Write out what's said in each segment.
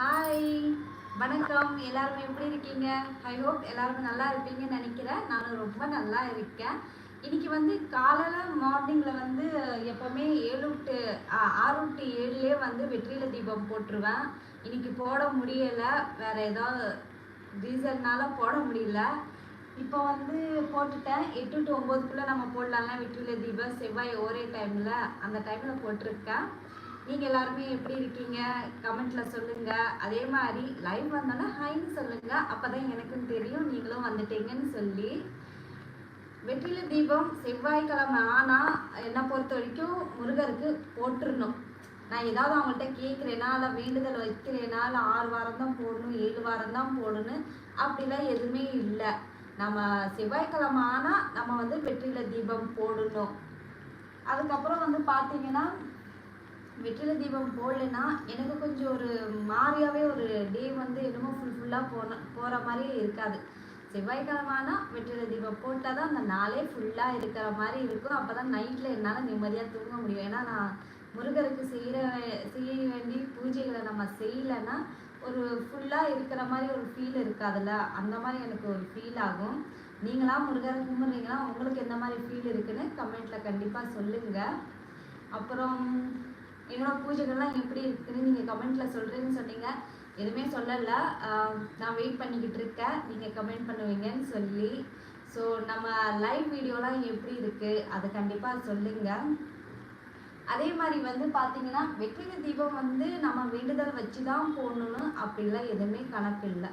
Hi வணக்கம். எல்லாரும் எப்படி இருக்கீங்க? ஐ ஹோப் எல்லாரும் நல்லா இருப்பீங்கன்னு நினைக்கிறேன். நானும் ரொம்ப நல்லா இருக்கேன். இன்னைக்கு வந்து காலையில் மார்னிங்கில் வந்து எப்போவுமே ஏழு டு ஆறு டு ஏழுலே வந்து வெற்றில தீபம் போட்டுருவேன். இன்னைக்கு போட முடியலை. வேறு ஏதாவது ரீசன்னால போட முடியல. இப்போ வந்து போட்டுட்டேன். எட்டு டு ஒம்போதுக்குள்ளே நம்ம போடலாம்ல வெற்றில தீபம். செவ்வாய் ஒரே டைமில் அந்த டைமில் போட்டிருக்கேன். நீங்கள் எல்லாருமே எப்படி இருக்கீங்க? கமெண்ட்டில் சொல்லுங்கள் அதே மாதிரி லைவ் வந்தோன்னா சொல்லுங்கள் அப்போ தான் எனக்கும் தெரியும். நீங்களும் வந்துட்டீங்கன்னு சொல்லி. வெற்றில தீபம் செவ்வாய்க்கிழமை ஆனால் என்னை பொறுத்த வரைக்கும் முருகருக்கு போட்டுறணும். நான் ஏதாவது அவங்கள்ட்ட கேட்குறேனா இல்லை வேண்டுதல் வைக்கிறேனா இல்லை ஆறு வாரம் தான் போடணும் ஏழு வாரம் தான் போடணும் அப்படிலாம் எதுவுமே இல்லை. நம்ம செவ்வாய்க்கிழமை ஆனால் நம்ம வந்து வெற்றில தீபம் போடணும். அதுக்கப்புறம் வந்து பார்த்தீங்கன்னா வெற்றில தீபம் போடலன்னா எனக்கு கொஞ்சம் ஒரு மாறியாகவே ஒரு டே வந்து என்னமோ ஃபுல் ஃபுல்லாக போன போகிற மாதிரியே இருக்காது. செவ்வாய்க்கிழமைனா வெற்றில தீபம் போட்டால் தான் அந்த நாளே ஃபுல்லாக இருக்கிற மாதிரி இருக்கும். அப்போ தான் நைட்டில் என்னால் நிம்மதியாக தூங்க முடியும். ஏன்னா நான் முருகருக்கு செய்கிற செய்ய வேண்டிய பூஜைகளை நம்ம செய்யலைன்னா ஒரு ஃபுல்லாக இருக்கிற மாதிரி ஒரு ஃபீல் இருக்காதுல்ல? அந்த மாதிரி எனக்கு ஒரு ஃபீல் ஆகும். நீங்களாம் முருகரை கும்பிட்றீங்களா? உங்களுக்கு எந்த மாதிரி ஃபீல் இருக்குன்னு கமெண்ட்டில் கண்டிப்பாக சொல்லுங்கள் அப்புறம் என்னோட பூஜைகள்லாம் எப்படி இருக்குன்னு நீங்கள் கமெண்ட்டில் சொல்கிறேன்னு சொன்னீங்க. எதுவுமே சொல்லலை. நான் வெயிட் பண்ணிக்கிட்டு இருக்கேன். நீங்கள் கமெண்ட் பண்ணுவீங்கன்னு சொல்லி. ஸோ நம்ம லைவ் வீடியோலாம் எப்படி இருக்குது அதை கண்டிப்பாக சொல்லுங்கள் அதே மாதிரி வந்து பார்த்தீங்கன்னா வெற்றிலை தீபம் வந்து நம்ம வேண்டுதல் வச்சு தான் போடணும்னு அப்படிலாம் எதுவுமே கணக்கு இல்லை.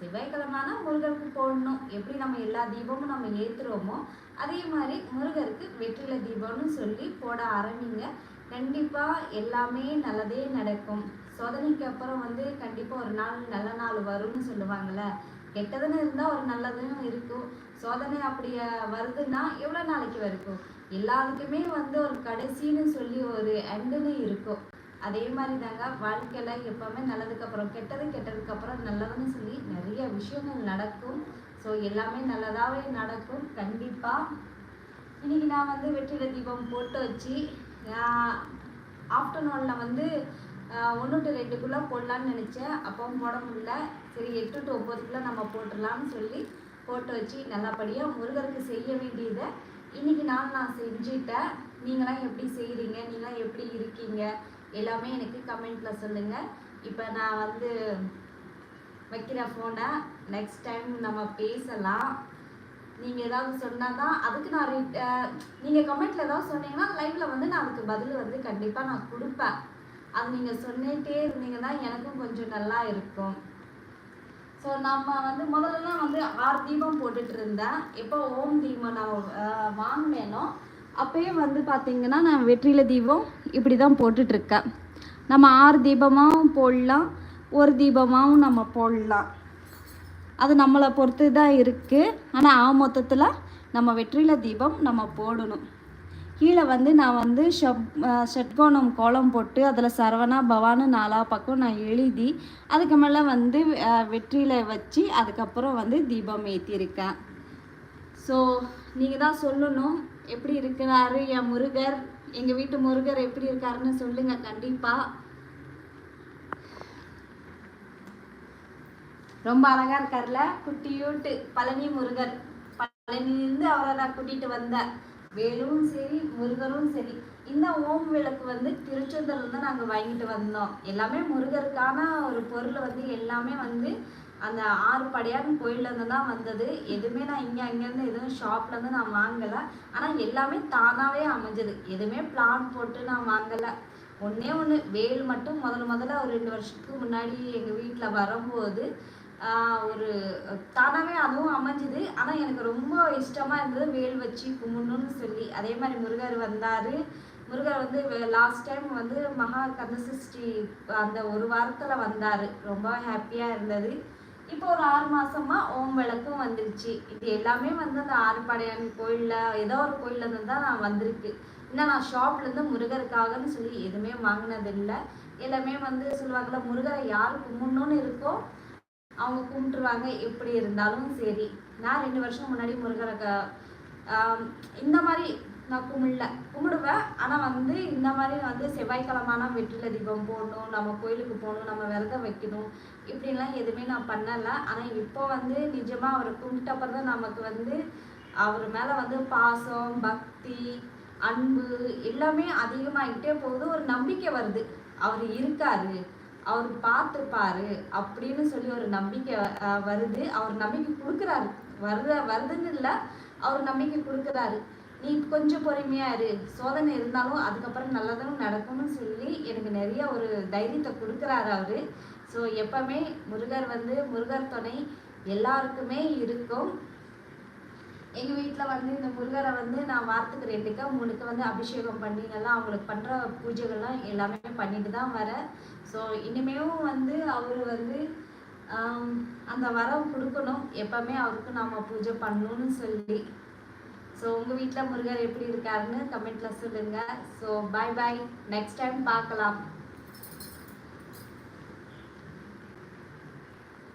செவ்வாய்க்கிழமைனா முருகருக்கு போடணும். எப்படி நம்ம எல்லா தீபமும் நம்ம ஏற்றுறோமோ அதே மாதிரி முருகருக்கு வெற்றிலை தீபம்னு சொல்லி போட ஆரம்பிங்க. கண்டிப்பாக எல்லாமே நல்லதே நடக்கும். சோதனைக்கு அப்புறம் வந்து கண்டிப்பாக ஒரு நாள் நல்ல நாள் வரும்னு சொல்லுவாங்கள்ல கெட்டதுன்னு இருந்தால் ஒரு நல்லதும் இருக்கும். சோதனை அப்படி வருதுன்னா எவ்வளோ நாளைக்கு வரைக்கும்? எல்லாருக்குமே வந்து ஒரு கடைசின்னு சொல்லி ஒரு எண்டுன்னு இருக்கும். அதே மாதிரி தாங்க வாழ்க்கையில் எப்போவுமே நல்லதுக்கு அப்புறம் கெட்டது கெட்டதுக்கு அப்புறம் நல்லதுன்னு சொல்லி நிறைய விஷயங்கள் நடக்கும். ஸோ எல்லாமே நல்லதாகவே நடக்கும். கண்டிப்பாக இன்றைக்கி நான் வந்து வெற்றில தீபம் போட்டு வச்சு ஆஃப்டர்நூனில் வந்து ஒன்று டு ரெண்டுக்குள்ளே போடலான்னு நினச்சேன். அப்பவும் போட முடியல. சரி எட்டு டு ஒம்போதுக்குள்ளே நம்ம போட்டுடலாம்னு சொல்லி போட்டு வச்சு நல்லபடியாக முருகருக்கு செய்ய வேண்டியதை இன்னைக்கு நான் நான் செஞ்சுட்டேன். நீங்களாம் எப்படி செய்கிறீங்க நீங்களாம் எப்படி இருக்கீங்க? எல்லாமே எனக்கு கமெண்ட்டில் சொல்லுங்கள் இப்போ நான் வந்து வைக்கிற ஃபோனை நெக்ஸ்ட் டைம் நம்ம பேசலாம். நீங்கள் ஏதாவது சொன்னால் தான் அதுக்கு நான் ரிட் நீங்கள் கமெண்ட்டில் ஏதாவது சொன்னீங்கன்னா லைவில் வந்து நான் அதுக்கு பதில் வந்து கண்டிப்பாக நான் கொடுப்பேன். அது நீங்கள் சொன்னிட்டே இருந்தீங்கன்னா எனக்கும் கொஞ்சம் நல்லா இருக்கும். ஸோ நம்ம வந்து முதல்லலாம் வந்து ஆறு தீபம் போட்டுட்டு இருந்தேன். எப்போ ஓம் தீபம் நான் வாங்கினேனோ அப்பயே வந்து பார்த்தீங்கன்னா நான் வெற்றில தீபம் இப்படி தான் போட்டுட்ருக்கேன் நம்ம ஆறு தீபமாகவும் போடலாம் ஒரு தீபமாகவும் நம்ம போடலாம். அது நம்மளை பொறுத்து தான் இருக்குது ஆனால் ஆ மொத்தத்தில் நம்ம வெற்றில தீபம் நம்ம போடணும். கீழே வந்து நான் வந்து ஷப் ஷட்கோணம் கோலம் போட்டு அதில் சரவணா பவானு நாலா பக்கம் நான் எழுதி அதுக்கு மேலே வந்து வெற்றியில் வச்சு அதுக்கப்புறம் வந்து தீபம் ஏற்றிருக்கேன் ஸோ நீங்கள் தான் சொல்லணும் எப்படி இருக்கிறாரு என் முருகர் எங்கள் வீட்டு முருகர் எப்படி இருக்காருன்னு சொல்லுங்கள் கண்டிப்பாக ரொம்ப அழகா இருக்கார்ல? குட்டியூட்டு பழனி முருகர். பழனியிலிருந்து அவரை நான் கூட்டிட்டு வந்தேன் வேலும் சரி முருகரும் சரி. இந்த ஓம் விளக்கு வந்து திருச்செந்தூர்ல இருந்து நாங்கள் வாங்கிட்டு வந்தோம். எல்லாமே முருகருக்கான ஒரு பொருள் வந்து எல்லாமே வந்து அந்த ஆறு படையான் கோயில்ல இருந்து தான் வந்தது. எதுவுமே நான் இங்கே அங்கேருந்து எதுவும் ஷாப்ல இருந்து நான் வாங்கலை. ஆனால் எல்லாமே தானாவே அமைஞ்சது. எதுவுமே பிளான் போட்டு நான் வாங்கலை. ஒன்றே ஒன்று வேல் மட்டும் முதல்ல முதல்ல ஒரு ரெண்டு வருஷத்துக்கு முன்னாடி எங்கள் வீட்டில் வரும்போது ஒரு தானாகவே அதுவும் அமைஞ்சுது. ஆனால் எனக்கு ரொம்ப இஷ்டமாக இருந்தது வேல் வச்சு கும்பிடணும்னு சொல்லி. அதே மாதிரி முருகர் வந்தார். முருகர் வந்து லாஸ்ட் டைம் வந்து மகா கந்தசஷ்டி அந்த ஒரு வாரத்தில் வந்தார். ரொம்ப ஹாப்பியாக இருந்தது. இப்போ ஒரு ஆறு மாதமாக ஓம் விளக்கும் வந்துருச்சு. இது எல்லாமே வந்து அந்த ஆறுபடையான் கோயிலில் ஏதோ ஒரு கோயிலேருந்து தான் நான் வந்திருக்கு. இன்னும் நான் ஷாப்லேருந்து முருகருக்காகன்னு சொல்லி எதுவுமே வாங்கினதில்லை. எல்லாமே வந்து சொல்லுவாங்கள்ல முருகரை யார் கும்பிடணும்னு இருக்கோ அவங்க கும்பிட்டுருவாங்க எப்படி இருந்தாலும் சரி. நான் ரெண்டு வருஷம் முன்னாடி முருகரை இந்த மாதிரி நான் கும்பிடல. கும்பிடுவேன். ஆனால் வந்து இந்த மாதிரி வந்து செவ்வாய்க்கிழமான வெற்றில தீபம் போடணும் நம்ம கோயிலுக்கு போகணும் நம்ம விரதம் வைக்கணும். இப்படிலாம் எதுவுமே நான் பண்ணலை. ஆனால் இப்போ வந்து நிஜமாக அவரை கும்பிட்டப்பறம் தான் நமக்கு வந்து அவர் மேலே வந்து பாசம் பக்தி அன்பு எல்லாமே அதிகமாகிட்டே போகுது. ஒரு நம்பிக்கை வருது. அவர் இருக்காரு. அவர் பார்த்துருப்பாரு அப்படின்னு சொல்லி ஒரு நம்பிக்கை வருது. அவர் நம்பிக்கை கொடுக்குறாரு. வருத வருதுன்னு இல்லை அவர் நம்பிக்கை கொடுக்குறாரு. நீ கொஞ்சம் பொறுமையா இரு. சோதனை இருந்தாலும் அதுக்கப்புறம் நல்லதும் நடக்கும்னு சொல்லி எனக்கு நிறைய ஒரு தைரியத்தை கொடுக்குறாரு அவரு. ஸோ எப்பவுமே முருகர் வந்து முருகர் துணை எல்லாருக்குமே இருக்கும். எங்க வீட்டில் வந்து இந்த முருகரை வந்து நான் வாரத்துக்கு ரெண்டுக்கு மூணுக்கு வந்து அபிஷேகம் பண்ணி நல்லா அவங்களுக்கு பண்ற பூஜைகள்லாம் எல்லாமே பண்ணிட்டு தான் வரேன். ஸோ இனிமேவும் வந்து அவர் வந்து அந்த வரம் கொடுக்கணும். எப்பவுமே அவருக்கு நாம பூஜை பண்ணணும்னு சொல்லி. ஸோ உங்கள் வீட்டில் முருகர் எப்படி இருக்காருன்னு கமெண்ட்ல சொல்லுங்க. So bye bye next time பார்க்கலாம்.